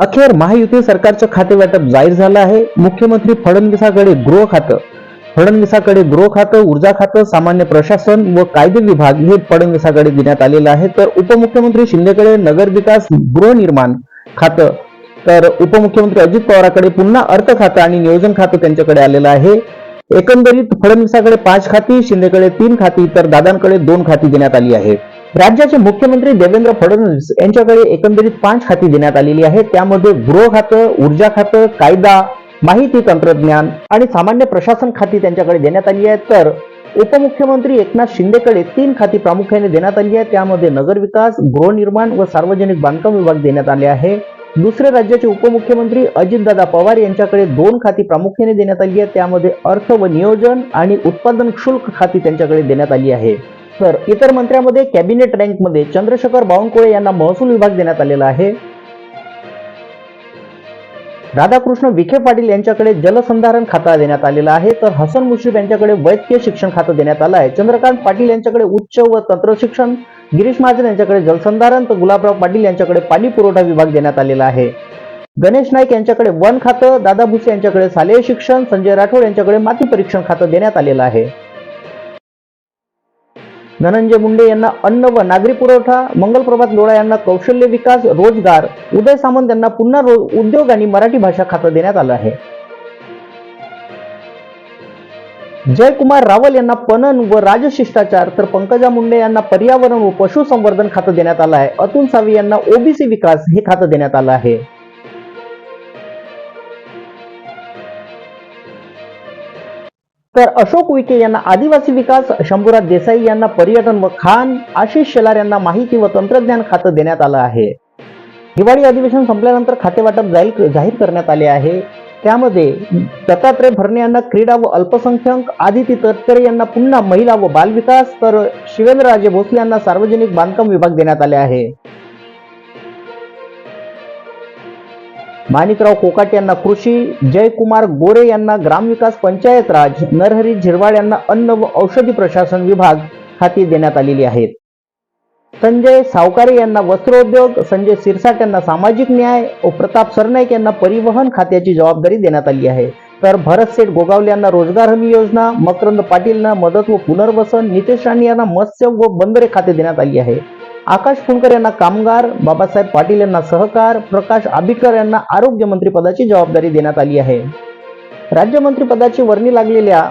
अखेर महायुती सरकारचं खाते वाटप जाहीर झालं आहे. मुख्यमंत्री फडणवीसाकडे गृह खातं. फडणवीसाकडे गृह खातं ऊर्जा खातं सामान्य प्रशासन व कायदे विभाग हे फडणवीसाकडे देण्यात आलेलं आहे. तर उपमुख्यमंत्री शिंदेकडे नगरविकास गृहनिर्माण खातं. तर उपमुख्यमंत्री अजित पवाराकडे पुन्हा अर्थ खातं आणि नियोजन खातं त्यांच्याकडे आलेलं आहे. एकंदरीत फडणवीसाकडे पाच खाती शिंदेकडे तीन खाती तर दादांकडे दोन खाती देण्यात आली आहेत. राज्याचे मुख्यमंत्री देवेंद्र फडणवीस यांच्याकडे एकंदरीत पाच खाती देण्यात आलेली आहेत. त्यामध्ये गृह खातं ऊर्जा खातं कायदा माहिती तंत्रज्ञान आणि सामान्य प्रशासन खाती त्यांच्याकडे देण्यात आली आहेत. तर उपमुख्यमंत्री एकनाथ शिंदेकडे तीन खाती प्रामुख्याने देण्यात आली आहेत. त्यामध्ये नगरविकास गृहनिर्माण व सार्वजनिक बांधकाम विभाग देण्यात आले आहे. दुसरे राज्याचे उपमुख्यमंत्री अजितदादा पवार यांच्याकडे दोन खाती प्रामुख्याने देण्यात आली आहेत. त्यामध्ये अर्थ व नियोजन आणि उत्पादन शुल्क खाती त्यांच्याकडे देण्यात आली आहे. तर इतर मंत्र्यांमध्ये कॅबिनेट रँकमध्ये चंद्रशेखर बावनकुळे यांना महसूल विभाग देण्यात आलेला आहे. राधाकृष्ण विखे पाटील यांच्याकडे जलसंधारण खाता देण्यात आलेला आहे. तर हसन मुश्रीफ यांच्याकडे वैद्यकीय शिक्षण खातं देण्यात आलं आहे. चंद्रकांत पाटील यांच्याकडे उच्च व तंत्र शिक्षण. गिरीश महाजन यांच्याकडे जलसंधारण. तर गुलाबराव पाटील यांच्याकडे पाणी पुरवठा विभाग देण्यात आलेला आहे. गणेश नाईक यांच्याकडे वन खातं. दादा भुसे यांच्याकडे शालेय शिक्षण. संजय राठोड यांच्याकडे माती परीक्षण खातं देण्यात आलेलं आहे. धनंजय मुंडे यांना अन्न व नागरी पुरवठा मंगलप्रभात लोळा यांना कौशल्य विकास रोजगार उदय सामंत यांना पुन्हा रो- उद्योग आणि मराठी भाषा खातं देण्यात आलं आहे. जयकुमार रावल यांना पणन व राजशिष्टाचार तर पंकजा मुंडे यांना पर्यावरण व पशुसंवर्धन खातं देण्यात आलं आहे. अतुल सावी यांना ओबीसी विकास हे खातं देण्यात आलं आहे. तर अशोक उईके यांना आदिवासी विकास शंभूराज देसाई यांना पर्यटन व खान आशिष शेलार यांना माहिती व तंत्रज्ञान खातं देण्यात आलं आहे. हिवाळी अधिवेशन संपल्यानंतर खाते वाटप जाहीर जाहीर करण्यात आले आहे. त्यामध्ये दत्तात्रय भरणे यांना क्रीडा व अल्पसंख्याक आदिती तटकरे यांना पुन्हा महिला व बालविकास तर शिवेंद्रराजे भोसले यांना सार्वजनिक बांधकाम विभाग देण्यात आले आहे. माणिकराव कोकाट यांना कृषी जयकुमार गोरे यांना ग्रामविकास पंचायत राज नरहरी झिरवाड यांना अन्न व औषधी प्रशासन विभाग खाती देण्यात आलेली आहेत. संजय सावकारे यांना वस्त्रोद्योग संजय सिरसाट यांना सामाजिक न्याय व प्रताप सरनाईक यांना परिवहन खात्याची जबाबदारी देण्यात आली आहे. तर भरत सेठ गोगावले यांना रोजगार हमी योजना मकरंद पाटीलना मदत व पुनर्वसन नितेश राणे यांना मत्स्य व बंदरे खाते देण्यात आली आहे. आकाश फुंकर यांना कामगार बाबासाहेब पाटील यांना सहकार प्रकाश आबिटकर यांना आरोग्य मंत्रीपदाची जबाबदारी देण्यात आली आहे. राज्यमंत्रीपदाची वर्णी लागलेल्या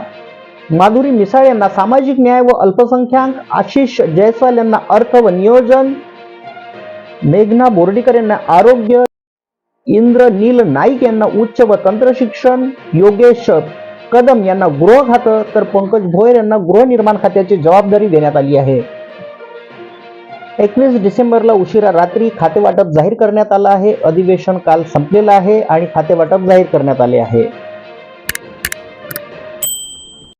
माधुरी मिसाळ यांना सामाजिक न्याय व अल्पसंख्याक आशिष जयस्वाल यांना अर्थ व नियोजन मेघना बोर्डीकर यांना आरोग्य इंद्र नील नाईक यांना उच्च व तंत्र शिक्षण योगेश कदम यांना गृह खातं तर पंकज भोयर यांना गृहनिर्माण खात्याची जबाबदारी देण्यात आली आहे. एकवीस डिसेंबरला उशिरा रात्री खातेवाटप जाहीर करण्यात आलं आहे. अधिवेशन काल संपलेलं आहे आणि खातेवाटप जाहीर करण्यात आले आहे.